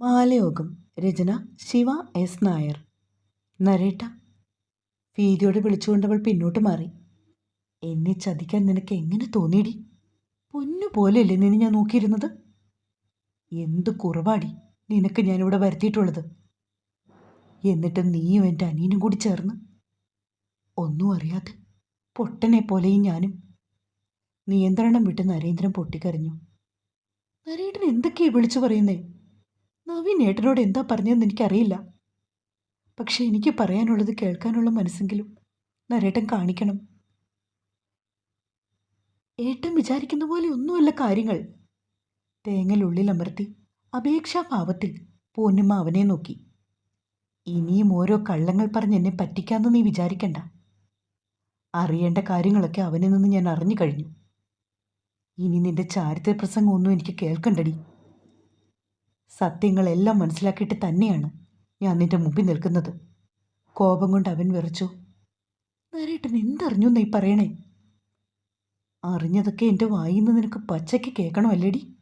മാലയോഗം രചന ശിവ എസ്. നായർ. നരേട്ട ഭീതിയോടെ വിളിച്ചുകൊണ്ടവൾ പിന്നോട്ട് മാറി. എന്നെ ചതിക്കാൻ നിനക്ക് എങ്ങനെ തോന്നിയിടി? പൊന്നു പോലെയല്ലേ നിന്നെ ഞാൻ നോക്കിയിരുന്നത്? എന്ത് കുറവാടി നിനക്ക് ഞാനിവിടെ വരുത്തിയിട്ടുള്ളത്? എന്നിട്ട് നീയും എന്റെ അനിയനും കൂടി ചേർന്ന്? ഒന്നും അറിയാതെ പൊട്ടനെ പോലെയും ഞാനും. നിയന്ത്രണം വിട്ട് നരേന്ദ്രൻ പൊട്ടിക്കരഞ്ഞു. നരേട്ടൻ എന്തൊക്കെയാ വിളിച്ചു പറയുന്നേ? നവീൻ ഏട്ടനോട് എന്താ പറഞ്ഞതെന്ന് എനിക്കറിയില്ല. പക്ഷെ എനിക്ക് പറയാനുള്ളത് കേൾക്കാനുള്ള മനസ്സെങ്കിലും നരേട്ടൻ കാണിക്കണം. ഏട്ടൻ വിചാരിക്കുന്ന പോലെ ഒന്നുമല്ല കാര്യങ്ങൾ. തേങ്ങലുള്ളിൽ അമർത്തി അപേക്ഷാഭാവത്തിൽ പൂർണിമ അവനെ നോക്കി. ഇനിയും ഓരോ കള്ളങ്ങൾ പറഞ്ഞ് എന്നെ പറ്റിക്കാമെന്ന് നീ വിചാരിക്കണ്ട. അറിയേണ്ട കാര്യങ്ങളൊക്കെ അവനിൽ നിന്ന് ഞാൻ അറിഞ്ഞു കഴിഞ്ഞു. ഇനി നിന്റെ ചാരിത്ര പ്രസംഗമൊന്നും എനിക്ക് കേൾക്കണ്ടടി. സത്യങ്ങളെല്ലാം മനസ്സിലാക്കിയിട്ട് തന്നെയാണ് ഞാൻ നിന്റെ മുമ്പിൽ നിൽക്കുന്നത്. കോപം കൊണ്ട് അവൻ വിറച്ചു. നരേട്ടൻ എന്തറിഞ്ഞു നീ പറയണേ? അറിഞ്ഞതൊക്കെ എന്റെ വായിൽ നിന്ന് നിനക്ക് പച്ചയ്ക്ക് കേൾക്കണമല്ലേടി?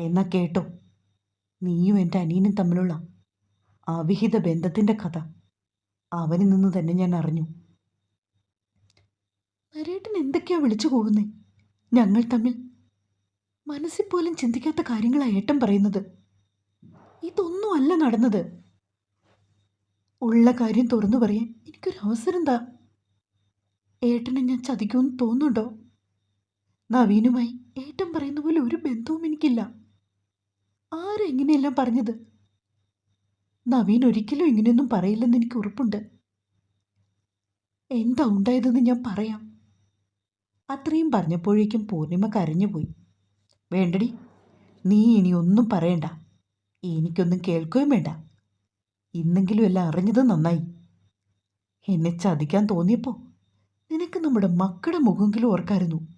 എന്നാ കേട്ടോ. നീയും എന്റെ അനിയനും തമ്മിലുള്ള അവിഹിത ബന്ധത്തിന്റെ കഥ അവനിൽ നിന്ന് തന്നെ ഞാൻ അറിഞ്ഞു. നരേട്ടൻ എന്തൊക്കെയാ വിളിച്ചു പോകുന്നേ ഞങ്ങൾ തമ്മിൽ മനസ്സിൽ പോലും ചിന്തിക്കാത്ത കാര്യങ്ങളാണ് ഏട്ടൻ പറയുന്നത്. ഇതൊന്നും അല്ല നടന്നത്. ഉള്ള കാര്യം തുറന്നു പറയാൻ എനിക്കൊരു അവസരം എന്താ ഏട്ടനെ ഞാൻ ചതിക്കുമെന്ന് തോന്നുന്നുണ്ടോ? നവീനുമായി ഏട്ടൻ പറയുന്ന പോലെ ഒരു ബന്ധവും എനിക്കില്ല. ആരെങ്ങനെയെല്ലാം പറഞ്ഞത്? നവീൻ ഒരിക്കലും ഇങ്ങനെയൊന്നും പറയില്ലെന്ന് എനിക്ക് ഉറപ്പുണ്ട്. എന്താ ഉണ്ടായതെന്ന് ഞാൻ പറയാം. അത്രയും പറഞ്ഞപ്പോഴേക്കും പൂർണിമ കരഞ്ഞുപോയി. വേണ്ടടി നീ ഇനി ഒന്നും പറയണ്ട. എനിക്കൊന്നും കേൾക്കുകയും വേണ്ട. ഇന്നെങ്കിലും എല്ലാം അറിഞ്ഞത് നന്നായി. എന്നെ ചതിക്കാൻ തോന്നിയപ്പോൾ നിനക്ക് നമ്മുടെ മക്കളുടെ മുഖമെങ്കിലും ഓർക്കായിരുന്നു.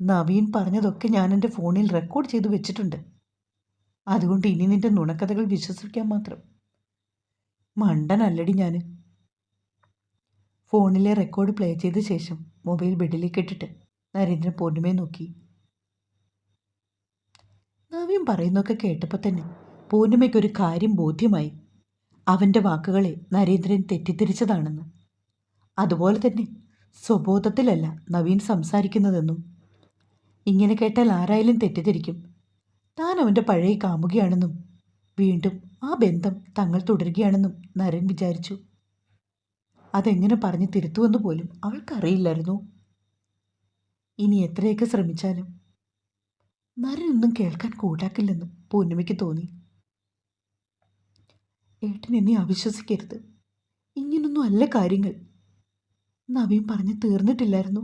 നവീൻ പറഞ്ഞതൊക്കെ ഞാൻ എന്റെ ഫോണിൽ റെക്കോർഡ് ചെയ്തു വെച്ചിട്ടുണ്ട്. അതുകൊണ്ട് ഇനി നിന്റെ നുണക്കഥകൾ വിശ്വസിക്കാൻ മാത്രം. മണ്ടനല്ലടി ഞാൻ ഫോണിലെ റെക്കോർഡ് പ്ലേ ചെയ്ത ശേഷം മൊബൈൽ ബെഡിലേക്ക് ഇട്ടിട്ട് നരേന്ദ്രൻ പൊന്നുമേ നോക്കി. നവീൻ പറയുന്നൊക്കെ കേട്ടപ്പോൾ തന്നെ പൂർണിമയ്ക്ക് ഒരു കാര്യം ബോധ്യമായി. അവന്റെ വാക്കുകളെ നരേന്ദ്രൻ തെറ്റിദ്ധരിച്ചതാണെന്ന്. അതുപോലെ തന്നെ സ്വബോധത്തിലല്ല നവീൻ സംസാരിക്കുന്നതെന്നും. ഇങ്ങനെ കേട്ടാൽ ആരായാലും തെറ്റിദ്ധരിക്കും. താൻ അവന്റെ പഴയ കാമുകയാണെന്നും വീണ്ടും ആ ബന്ധം തങ്ങൾ തുടരുകയാണെന്നും നരൻ വിചാരിച്ചു. അതെങ്ങനെ പറഞ്ഞ് തിരുത്തുമെന്ന് പോലും അവൾക്കറിയില്ലായിരുന്നു. ഇനി എത്രയൊക്കെ ശ്രമിച്ചാലും നരനൊന്നും കേൾക്കാൻ കൂട്ടാക്കില്ലെന്ന് പൂർണിമയ്ക്ക് തോന്നി. ഏട്ടൻ എന്നെ അവിശ്വസിക്കരുത്. ഇങ്ങനൊന്നും അല്ല കാര്യങ്ങൾ. നവീൻ പറഞ്ഞ് തീർന്നിട്ടില്ലായിരുന്നു.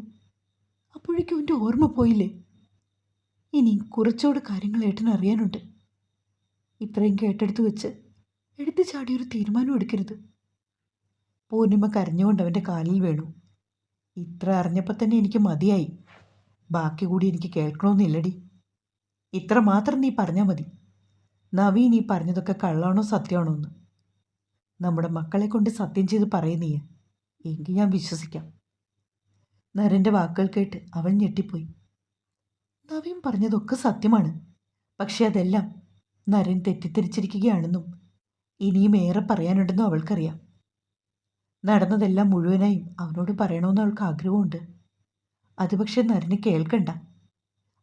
അപ്പോഴേക്കും എന്റെ ഓർമ്മ പോയില്ലേ? ഇനി കുറച്ചുകൂടെ കാര്യങ്ങൾ ഏട്ടൻ അറിയാനുണ്ട്. ഇത്രയും കേട്ടെടുത്ത് വെച്ച് എടുത്തു ചാടി ഒരു തീരുമാനം എടുക്കരുത്. പൂർണിമ കരഞ്ഞുകൊണ്ട് അവന്റെ കാലിൽ വീണു. ഇത്ര അറിഞ്ഞപ്പോൾ തന്നെ എനിക്ക് മതിയായി. ബാക്കി കൂടി എനിക്ക് കേൾക്കണമെന്നില്ലടി. ഇത്ര മാത്രം നീ പറഞ്ഞാൽ മതി. നവീൻ ഈ പറഞ്ഞതൊക്കെ കള്ളാണോ സത്യമാണോ എന്ന്. നമ്മുടെ മക്കളെ കൊണ്ട് സത്യം ചെയ്ത് പറയുന്നീയ എങ്കിൽ ഞാൻ വിശ്വസിക്കാം. നരന്റെ വാക്കുകൾ കേട്ട് അവൾ ഞെട്ടിപ്പോയി. നവീൻ പറഞ്ഞതൊക്കെ സത്യമാണ്. പക്ഷേ അതെല്ലാം നരൻ തെറ്റിദ്ധരിച്ചിരിക്കുകയാണെന്നും ഇനിയും ഏറെ പറയാനുണ്ടെന്നും അവൾക്കറിയാം. നടന്നതെല്ലാം മുഴുവനായും അവനോട് പറയണമെന്ന് അവൾക്ക് ആഗ്രഹമുണ്ട്. അത് പക്ഷേ നരന് കേൾക്കണ്ട.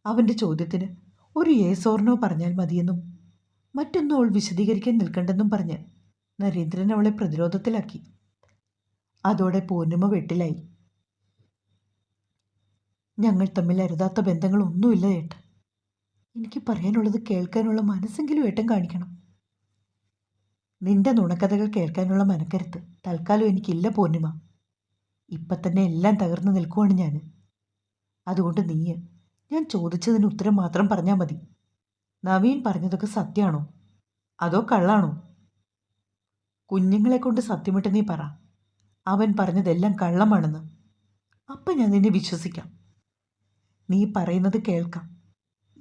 അവന്റെ ചോദ്യത്തിന് ഒരു ഏസോർണോ പറഞ്ഞാൽ മതിയെന്നും മറ്റൊന്നും അവൾ വിശദീകരിക്കാൻ നിൽക്കണ്ടെന്നും പറഞ്ഞ് നരേന്ദ്രൻ അവളെ പ്രതിരോധത്തിലാക്കി. അതോടെ പൂർണിമ വെട്ടിലായി. ഞങ്ങൾ തമ്മിൽ അരുതാത്ത ബന്ധങ്ങളൊന്നുമില്ല ഏട്ടൻ. എനിക്ക് പറയാനുള്ളത് കേൾക്കാനുള്ള മനസ്സെങ്കിലും ഏട്ടൻ കാണിക്കണം. നിന്റെ നുണക്കഥകൾ കേൾക്കാനുള്ള മനക്കരുത്ത് തൽക്കാലം എനിക്കില്ല പൂർണിമ. ഇപ്പം തന്നെ എല്ലാം തകർന്നു നിൽക്കുവാണ് ഞാൻ അതുകൊണ്ട് നീ ഞാൻ ചോദിച്ചതിന് ഉത്തരം മാത്രം പറഞ്ഞാൽ മതി. നവീൻ പറഞ്ഞതൊക്കെ സത്യമാണോ? അതോ കള്ളാണോ? കുഞ്ഞുങ്ങളെ കൊണ്ട് സത്യമിട്ട് നീ പറ. അവൻ പറഞ്ഞതെല്ലാം കള്ളമാണെന്ന്. അപ്പം ഞാൻ നിന്നെ വിശ്വസിക്കാം. നീ പറയുന്നത് കേൾക്കാം.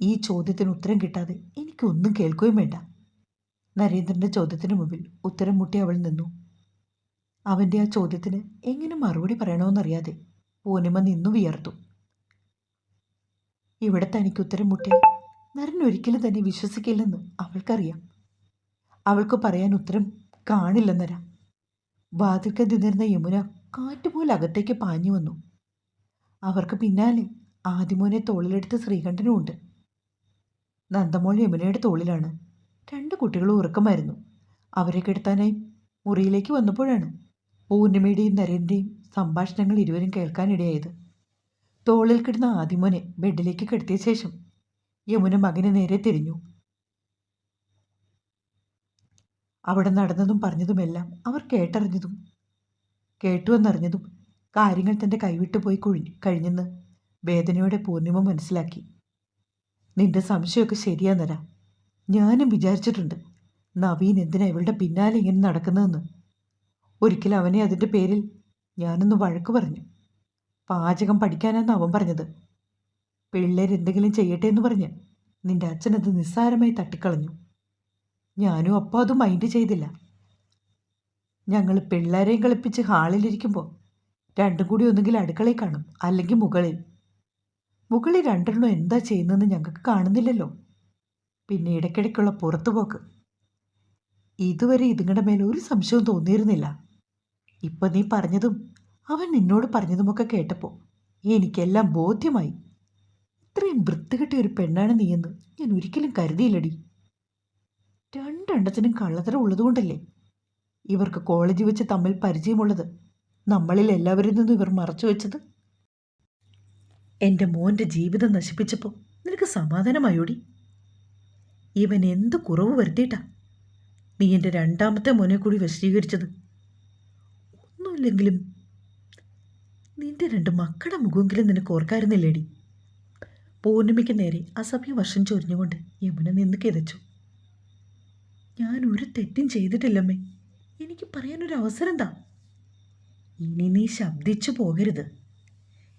ഈ ചോദ്യത്തിന് ഉത്തരം കിട്ടാതെ എനിക്കൊന്നും കേൾക്കുകയും വേണ്ട. നരേന്ദ്രന്റെ ചോദ്യത്തിന് മുമ്പിൽ ഉത്തരം മുട്ടി അവൾ നിന്നു. അവന്റെ ആ ചോദ്യത്തിന് എങ്ങനെ മറുപടി പറയണമെന്നറിയാതെ പൂർണിമ നിന്നു വിയർത്തു. ഇവിടെ തനിക്ക് ഉത്തരം മുട്ടിയാൽ നരൻ ഒരിക്കലും തന്നെ വിശ്വസിക്കില്ലെന്ന് അവൾക്കറിയാം. അവൾക്ക് പറയാൻ ഉത്തരം കാണില്ലെന്നര വാതിൽക്കൽ നിന്നിരുന്ന യമുന കാറ്റുപോലെ അകത്തേക്ക് പാഞ്ഞു വന്നു. അവർക്ക് പിന്നാലെ ആദിമോനെ തോളിലെടുത്ത് ശ്രീകണ്ഠനുമുണ്ട് നന്ദമോൾ യമുനയുടെ തോളിലാണ്. രണ്ട് കുട്ടികളും ഉറക്കമായിരുന്നു. അവരെ കെടുത്താനായി മുറിയിലേക്ക് വന്നപ്പോഴാണ് പൂർണിമയുടെയും നരേന്ദ്രയും സംഭാഷണങ്ങൾ ഇരുവരും കേൾക്കാനിടയായത്. തോളിൽ കിടന്ന ആദിമോനെ ബെഡിലേക്ക് കിടത്തിയ ശേഷം യമുന മകന് നേരെ തിരിഞ്ഞു. അവിടെ നടന്നതും പറഞ്ഞതുമെല്ലാം അവർ കേട്ടറിഞ്ഞതും കേട്ടുവെന്നറിഞ്ഞതും കാര്യങ്ങൾ തന്റെ കൈവിട്ടു പോയി കുഴി കഴിഞ്ഞെന്ന് വേദനയോടെ പൂർണിമ മനസ്സിലാക്കി. നിന്റെ സംശയമൊക്കെ ശരിയാന്നര. ഞാനും വിചാരിച്ചിട്ടുണ്ട് നവീൻ എന്തിനാ ഇവളുടെ പിന്നാലെ ഇങ്ങനെ നടക്കുന്നതെന്ന്. ഒരിക്കൽ അവനെ അതിന്റെ പേരിൽ ഞാനൊന്ന് വഴക്ക് പറഞ്ഞു. പാചകം പഠിക്കാനെന്ന് അവൻ പറഞ്ഞത്. പിള്ളേരെന്തെങ്കിലും ചെയ്യട്ടെ എന്ന് പറഞ്ഞ് നിന്റെ അച്ഛനത് നിസ്സാരമായി തട്ടിക്കളഞ്ഞു. ഞാനും അപ്പോൾ അത് മൈൻഡ് ചെയ്തില്ല. ഞങ്ങൾ പിള്ളേരെയും കളിപ്പിച്ച് ഹാളിലിരിക്കുമ്പോൾ രണ്ടും കൂടി ഒന്നുകിൽ അടുക്കളയിൽ കാണും അല്ലെങ്കിൽ മുകളിൽ. മുകളിൽ രണ്ടെണ്ണം എന്താ ചെയ്യുന്നതെന്ന് ഞങ്ങൾക്ക് കാണുന്നില്ലല്ലോ. പിന്നെ ഇടയ്ക്കിടയ്ക്കുള്ള പുറത്തുപോക്ക് ഇതുവരെ ഇതുങ്ങളുടെ മേലെ ഒരു സംശയവും തോന്നിയിരുന്നില്ല. ഇപ്പം നീ പറഞ്ഞതും അവൻ നിന്നോട് പറഞ്ഞതുമൊക്കെ കേട്ടപ്പോൾ എനിക്കെല്ലാം ബോധ്യമായി. ഇത്രയും വൃത്തികെട്ടിയ ഒരു പെണ്ണാണ് നീയെന്ന് ഞാൻ ഒരിക്കലും കരുതിയില്ലടി. രണ്ടെണ്ണത്തിനും കള്ളത്തരം ഉള്ളതുകൊണ്ടല്ലേ? ഇവർക്ക് കോളേജ് വെച്ച് തമ്മിൽ പരിചയമുള്ളത് നമ്മളിൽ എല്ലാവരിൽ നിന്നും ഇവർ മറച്ചു വെച്ചത്. എന്റെ മോന്റെ ജീവിതം നശിപ്പിച്ചപ്പോൾ നിനക്ക് സമാധാനമായോടി? ഇവൻ എന്ത് കുറവ് വരുത്തിയിട്ടാ നീ എന്റെ രണ്ടാമത്തെ മോനെ കൂടി വശീകരിച്ചത്? ഒന്നുമില്ലെങ്കിലും നിന്റെ രണ്ട് മക്കളുടെ മുഖമെങ്കിലും നിനക്ക് ഓർക്കായിരുന്നില്ലേടി? പൂർണിമയ്ക്ക് നേരെ അസഭ്യ വർഷം ചൊരിഞ്ഞുകൊണ്ട് യമുന നിന്ന് കിതച്ചു. ഞാൻ ഒരു തെറ്റും ചെയ്തിട്ടില്ലമ്മേ. എനിക്ക് പറയാനൊരു അവസരം താ ഇനി നീ ശബ്ദിച്ചു പോകരുത്.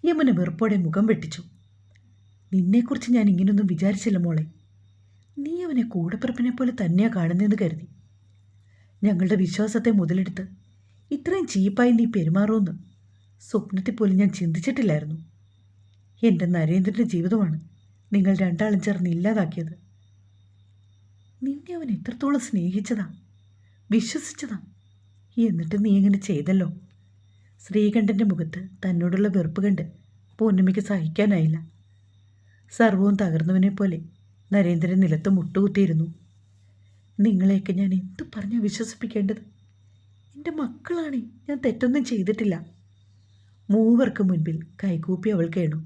യമുന വെറുപ്പോടെ മുഖം വെട്ടിച്ചു. നിന്നെക്കുറിച്ച് ഞാൻ ഇങ്ങനെയൊന്നും വിചാരിച്ചില്ല മോളെ. നീ അവനെ കൂടപ്പിറപ്പിനെ പോലെ തന്നെയാ കാണുന്നതെന്ന് കരുതി. ഞങ്ങളുടെ വിശ്വാസത്തെ മുതലെടുത്ത് ഇത്രയും ചീപ്പായി നീ പെരുമാറുമെന്ന് സ്വപ്നത്തിൽ പോലും ഞാൻ ചിന്തിച്ചിട്ടില്ലായിരുന്നു. എന്റെ നരേന്ദ്രന്റെ ജീവിതമാണ് നിങ്ങൾ രണ്ടാളും ചേർന്ന് ഇല്ലാതാക്കിയത്. നിന്നെ അവൻ എത്രത്തോളം സ്നേഹിച്ചതാ വിശ്വസിച്ചതാ എന്നിട്ട് നീ ഇങ്ങനെ ചെയ്തല്ലോ? ശ്രീകണ്ഠന്റെ മുഖത്ത് തന്നോടുള്ള വെറുപ്പ് കണ്ട് പൂർണിമയ്ക്ക് സഹിക്കാനായില്ല. സർവവും തകർന്നവനെ പോലെ നരേന്ദ്രൻ നിലത്ത് മുട്ടുകുത്തിയിരുന്നു. നിങ്ങളെയൊക്കെ ഞാൻ എന്തു പറഞ്ഞാൽ വിശ്വസിപ്പിക്കേണ്ടത്? എന്റെ മക്കളാണേ ഞാൻ തെറ്റൊന്നും ചെയ്തിട്ടില്ല. മൂവർക്ക് മുൻപിൽ കൈകൂപ്പി അവൾ കേണു.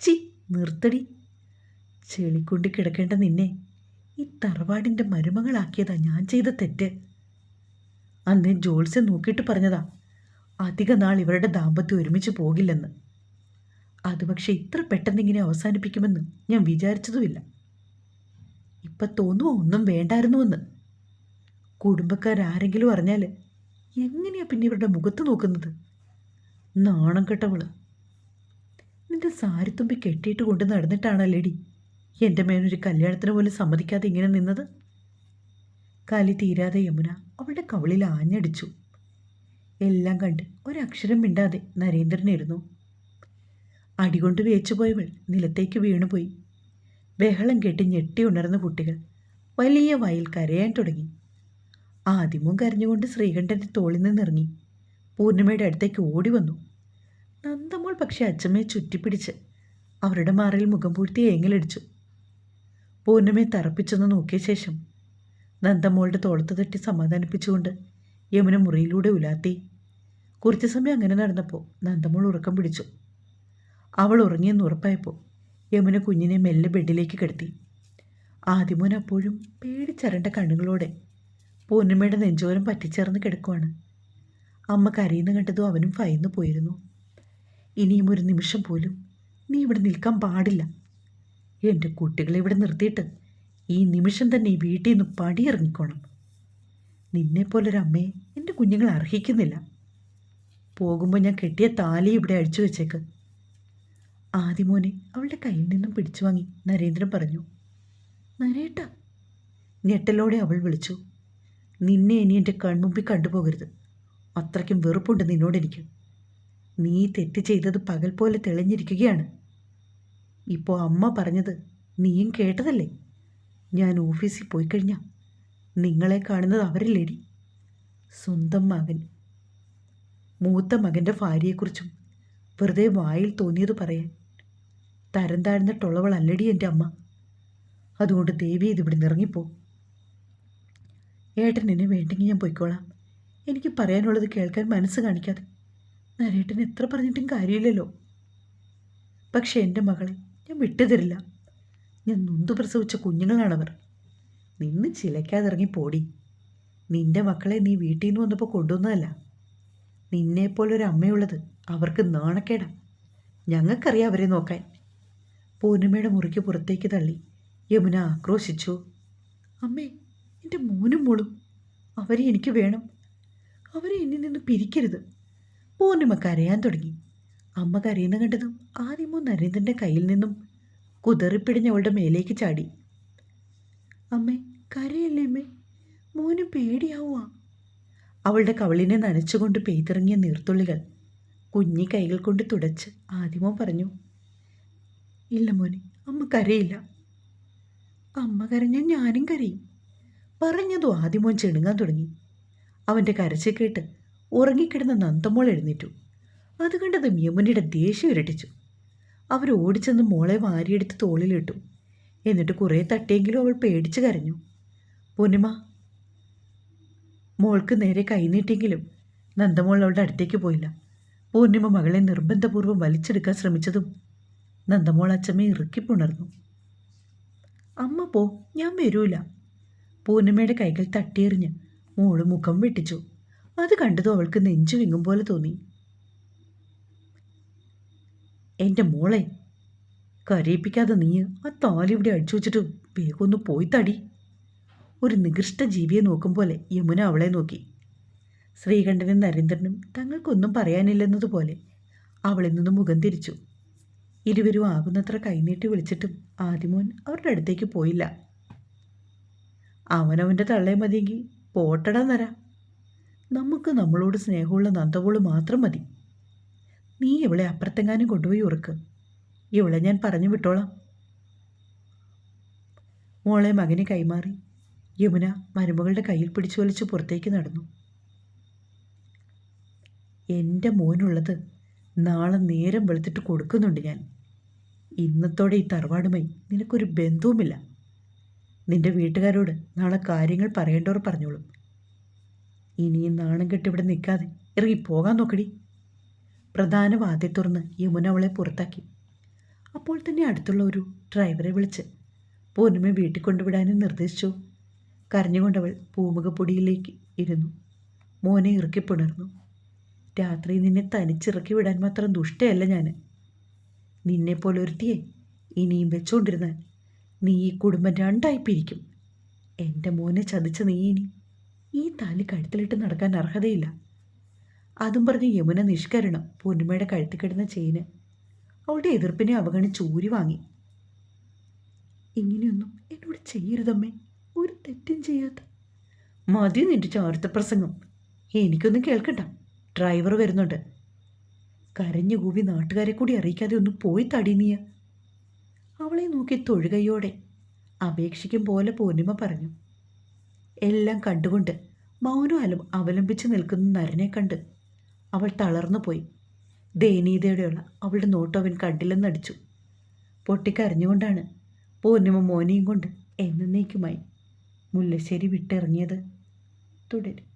ചി നിർത്തടി. ചെളിക്കൊണ്ടി കിടക്കേണ്ട നിന്നെ ഈ തറവാടിന്റെ മരുമകളാക്കിയതാ ഞാൻ ചെയ്ത തെറ്റ്. അന്ന് ജോൾസെ നോക്കിയിട്ട് പറഞ്ഞതാ അധിക നാൾ ഇവരുടെ ദാമ്പത്യം ഒരുമിച്ച് പോകില്ലെന്ന്. അത് പക്ഷേ ഇത്ര പെട്ടെന്ന് ഇങ്ങനെ അവസാനിപ്പിക്കുമെന്ന് ഞാൻ വിചാരിച്ചതുമില്ല. ഇപ്പം തോന്നുമോ ഒന്നും വേണ്ടായിരുന്നുവെന്ന്? കുടുംബക്കാരാരെങ്കിലും അറിഞ്ഞാൽ എങ്ങനെയാ പിന്നെ ഇവരുടെ മുഖത്ത് നോക്കുന്നത്? നാണം കെട്ടവൾ. നിന്റെ സാരിത്തുമ്പി കെട്ടിയിട്ട് കൊണ്ട് നടന്നിട്ടാണല്ലേടി എന്റെ മേനൊരു കല്യാണത്തിന് പോലും സമ്മതിക്കാതെ ഇങ്ങനെ നിന്നത്? കലി തീരാതെ യമുന അവളുടെ കവളിൽ ആഞ്ഞടിച്ചു. എല്ലാം കണ്ട് ഒരക്ഷരം മിണ്ടാതെ നരേന്ദ്രൻ ഇരുന്നു. അടികൊണ്ട് വേച്ചുപോയവൾ നിലത്തേക്ക് വീണുപോയി. ബഹളം കെട്ടി ഞെട്ടി ഉണർന്ന കുട്ടികൾ വലിയ വയൽ കരയാൻ തുടങ്ങി. ആദ്യവും കരഞ്ഞുകൊണ്ട് ശ്രീകണ്ഠന്റെ തോളിൽ നിന്നിറങ്ങി പൂർണിമയുടെ അടുത്തേക്ക് ഓടി വന്നു. നന്ദമോൾ പക്ഷെ അച്ഛമ്മയെ ചുറ്റിപ്പിടിച്ച് അവരുടെ മാറിൽ മുഖം പൂഴ്ത്തി ഏങ്ങലടിച്ചു. പൂർണമയെ തറപ്പിച്ചൊന്ന് നോക്കിയ ശേഷം നന്ദമോളുടെ തോളത്ത് തട്ടി സമാധാനിപ്പിച്ചുകൊണ്ട് യമുന മുറിയിലൂടെ ഉലാത്തി. കുറച്ച് സമയം അങ്ങനെ നടന്നപ്പോൾ നന്ദമോൾ ഉറക്കം പിടിച്ചു. അവൾ ഉറങ്ങിയെന്ന് ഉറപ്പായപ്പോൾ യമുന കുഞ്ഞിനെ മെല്ലെ ബെഡിലേക്ക് കിടത്തി. ആദിമോൻ അപ്പോഴും പേടിച്ചരണ്ട കണ്ണുകളോടെ പൂർണിമയുടെ നെഞ്ചോരം പറ്റിച്ചേർന്ന് കിടക്കുവാണ്. അമ്മ കരയുന്ന കണ്ടതും അവനും ഫയന്നു പോയിരുന്നു. ഇനിയും ഒരു നിമിഷം പോലും നീ ഇവിടെ നിൽക്കാൻ പാടില്ല. എന്റെ കുട്ടികളെ ഇവിടെ നിർത്തിയിട്ട് ഈ നിമിഷം തന്നെ ഈ വീട്ടിൽ നിന്ന് പടിയിറങ്ങിക്കോണം. നിന്നെപ്പോലൊരമ്മയെ എന്റെ കുഞ്ഞുങ്ങൾ അർഹിക്കുന്നില്ല. പോകുമ്പോൾ ഞാൻ കെട്ടിയ താലി ഇവിടെ അഴിച്ചു വെച്ചേക്ക്. ആദിമോനെ അവളുടെ കയ്യിൽ നിന്നും പിടിച്ചു വാങ്ങി നരേന്ദ്രൻ പറഞ്ഞു നരേട്ട ഞെട്ടലോടെ അവൾ വിളിച്ചു നിന്നെ ഇനി എന്റെ കൺമുമ്പിൽ കണ്ടുപോകരുത്. അത്രയ്ക്കും വെറുപ്പുണ്ട് നിന്നോടെനിക്ക് നീ തെറ്റ് ചെയ്തത് പകൽ പോലെ തെളിഞ്ഞിരിക്കുകയാണ്. ഇപ്പോൾ അമ്മ പറഞ്ഞത് നീയും കേട്ടതല്ലേ? ഞാൻ ഓഫീസിൽ പോയി കഴിഞ്ഞാൽ നിങ്ങളെ കാണുന്നത് അവരില്ലേടി. സ്വന്തം മകൻ. മൂത്ത മകന്റെ ഭാര്യയെക്കുറിച്ചും വെറുതെ വായിൽ തോന്നിയത് പറയാൻ തരം താഴ്ന്നിട്ടുള്ളവളല്ലടി എന്റെ അമ്മ. അതുകൊണ്ട് ദേവി ഇതിവിടെ നിറങ്ങിപ്പോ ഏട്ടൻ എന്നെ വേണ്ടെങ്കിൽ ഞാൻ പൊയ്ക്കോളാം. എനിക്ക് പറയാനുള്ളത് കേൾക്കാൻ മനസ്സ് കാണിക്കാതെ നരേട്ടൻ എത്ര പറഞ്ഞിട്ടും കാര്യമില്ലല്ലോ. പക്ഷേ എന്റെ മകളെ ഞാൻ വിട്ടുതരില്ല. ഞാൻ നൊന്തു പ്രസവിച്ച കുഞ്ഞുങ്ങളാണവർ. നിന്ന് ചിലയ്ക്കാതിറങ്ങി പോടി. നിന്റെ മക്കളെ നീ വീട്ടിൽ നിന്ന് വന്നപ്പോൾ കൊണ്ടുവന്നതല്ല. നിന്നെപ്പോലൊരു അമ്മയുള്ളത് അവർക്ക് നാണക്കേടാ. ഞങ്ങൾക്കറിയാം അവരെ നോക്കാൻ. പൂർണിമയുടെ മുറിക്ക് പുറത്തേക്ക് തള്ളി യമുന ആക്രോശിച്ചു. അമ്മേ എന്റെ മോനും മോളും അവരെ എനിക്ക് വേണം. അവരെ എന്നിൽ നിന്ന് പിരിക്കരുത്. പൂർണിമ കരയാൻ തുടങ്ങി. അമ്മ കരയുന്ന കണ്ടതും ആദ്യമോ നരേന്ദ്രന്റെ കയ്യിൽ നിന്നും കുതറിപ്പിടിഞ്ഞ അവളുടെ മേലേക്ക് ചാടി. അമ്മേ കരയല്ലേ അമ്മേ? മോന് പേടിയാവുക അവളുടെ കവളിനെ നനച്ചുകൊണ്ട് പെയ്തിറങ്ങിയ നീർത്തുള്ളികൾ കുഞ്ഞി കൈകൾ കൊണ്ട് തുടച്ച് ആദ്യമോ പറഞ്ഞു ഇല്ല മോനെ അമ്മ കരയില്ല. അമ്മ കരഞ്ഞാൽ ഞാനും കരയും. പറഞ്ഞതും ആദ്യമോൻ ചെണുങ്ങാൻ തുടങ്ങി. അവന്റെ കരച്ചിൽ കേട്ട് ഉറങ്ങിക്കിടന്ന നന്ദമോൾ എഴുന്നേറ്റു. അത് കണ്ടതും യമുനയുടെ ദേഷ്യം ഇരട്ടിച്ചു. അവർ ഓടിച്ചെന്ന് മോളെ വാരിയെടുത്ത് തോളിലിട്ടു. എന്നിട്ട് കുറേ തട്ടിയെങ്കിലും അവൾ പേടിച്ച് കരഞ്ഞു. പൊന്നിമ മോൾക്ക് നേരെ കൈനീട്ടിയെങ്കിലും നന്ദമോൾ അവളുടെ അടുത്തേക്ക് പോയില്ല. പൂർണിമ മകളെ നിർബന്ധപൂർവം വലിച്ചെടുക്കാൻ ശ്രമിച്ചതും നന്ദമോൾ അച്ചമ്മയെ ഇറുക്കിപ്പുണർന്നു. അമ്മ പോ ഞാൻ വരൂല. പൂർണിമയുടെ കൈകൾ തട്ടിയെറിഞ്ഞ് മോൾ മുഖം വെട്ടിച്ചു. അത് കണ്ടതും അവൾക്ക് നെഞ്ചു വിങ്ങും പോലെ തോന്നി. എന്റെ മോളെ കരയിപ്പിക്കാതെ നീ ആ താലിവിടെ അടിച്ചു വെച്ചിട്ട് വേഗം ഒന്ന് പോയി തടി. ഒരു നികൃഷ്ട ജീവിയെ നോക്കും പോലെ യമുന അവളെ നോക്കി. ശ്രീകണ്ഠനും നരേന്ദ്രനും തങ്ങൾക്കൊന്നും പറയാനില്ലെന്നതുപോലെ അവളിൽ നിന്ന് മുഖം തിരിച്ചു. ഇരുവരും ആകുന്നത്ര കൈനീട്ടി വിളിച്ചിട്ടും ആദിമോൻ അവരുടെ അടുത്തേക്ക് പോയില്ല. അവനവന്റെ തള്ളേ മതിയെങ്കിൽ പോട്ടടാ നര. നമുക്ക് നമ്മളോട് സ്നേഹമുള്ള നന്ദവോൾ മാത്രം മതി. നീ ഇവളെ അപ്പുറത്തെങ്ങാനും കൊണ്ടുപോയി ഉറക്ക്. ഇവളെ ഞാൻ പറഞ്ഞു വിട്ടോളാം. മോളെ മകനെ കൈമാറി യമുന മരുമകളുടെ കയ്യിൽ പിടിച്ചു വലിച്ച് പുറത്തേക്ക് നടന്നു. എന്റെ മോനുള്ളത് നാളെ നേരം വെളുത്തിട്ട് കൊടുക്കുന്നുണ്ട് ഞാൻ. ഇന്നത്തോടെ ഈ തറവാടുമായി നിനക്കൊരു ബന്ധവുമില്ല. നിന്റെ വീട്ടുകാരോട് നാളെ കാര്യങ്ങൾ പറയേണ്ടവർ പറഞ്ഞോളും. ഇനിയും നാണം കെട്ട് ഇവിടെ നിൽക്കാതെ ഇറങ്ങി പോകാൻ നോക്കടി. പ്രധാന വാതിൽ തുറന്ന് യമുന അവളെ പുറത്താക്കി. അപ്പോൾ തന്നെ അടുത്തുള്ള ഒരു ഡ്രൈവറെ വിളിച്ച് പൂർണിമ വീട്ടിൽ കൊണ്ടുവിടാനും നിർദ്ദേശിച്ചു. കരഞ്ഞുകൊണ്ടവൾ പൂമുഖപ്പൊടിയിലേക്ക് ഇരുന്നു. മോനെ ഇറക്കി പുണർന്നു. രാത്രി നിന്നെ തനിച്ചിറക്കി വിടാൻ മാത്രം ദുഷ്ടയല്ല ഞാൻ നിന്നെപ്പോലെ ഒരുത്തിയെ ഇനിയും വെച്ചുകൊണ്ടിരുന്നാൽ നീ ഈ കുടുംബം രണ്ടായി പിരിക്കും. എന്റെ മോനെ ചതിച്ച നീ ഇനി ഈ താലി കഴുത്തിലിട്ട് നടക്കാൻ അർഹതയില്ല. അതും പറഞ്ഞ് യമുന നിഷ്കരണം പൂർണിമയുടെ കഴുത്തിൽ കിടന്ന ചെയിന്. അവളുടെ എതിർപ്പിനെ അവഗണിച്ച് ഊരി വാങ്ങി. ഇങ്ങനെയൊന്നും എന്നോട് ചെയ്യരുതമ്മേ ഒരു തെറ്റും ചെയ്യാത്ത. മതി നിന്റെ ചാർത്ത പ്രസംഗം. എനിക്കൊന്നും കേൾക്കണ്ട. ഡ്രൈവർ വരുന്നുണ്ട്. കരഞ്ഞു കൂവി നാട്ടുകാരെ കൂടി അറിയിക്കാതെ ഒന്ന് പോയി തടീനിയ അവളെ നോക്കി തൊഴുകയോടെ അപേക്ഷിക്കും പോലെ പൂർണിമ പറഞ്ഞു. എല്ലാം കണ്ടുകൊണ്ട് മൗനം അലും അവലംബിച്ച് നിൽക്കുന്ന നരനെ കണ്ട് അവൾ തളർന്നു പോയി. ദയനീതയുടെയുള്ള അവളുടെ നോട്ടം അവൻ കണ്ടില്ലെന്നടിച്ചു പൊട്ടിക്കരഞ്ഞുകൊണ്ടാണ് പൂർണിമ മോനെയും കൊണ്ട് എന്നേക്കുമായി മുല്ലശ്ശേരി വിട്ടിറങ്ങിയത്. തുടരും.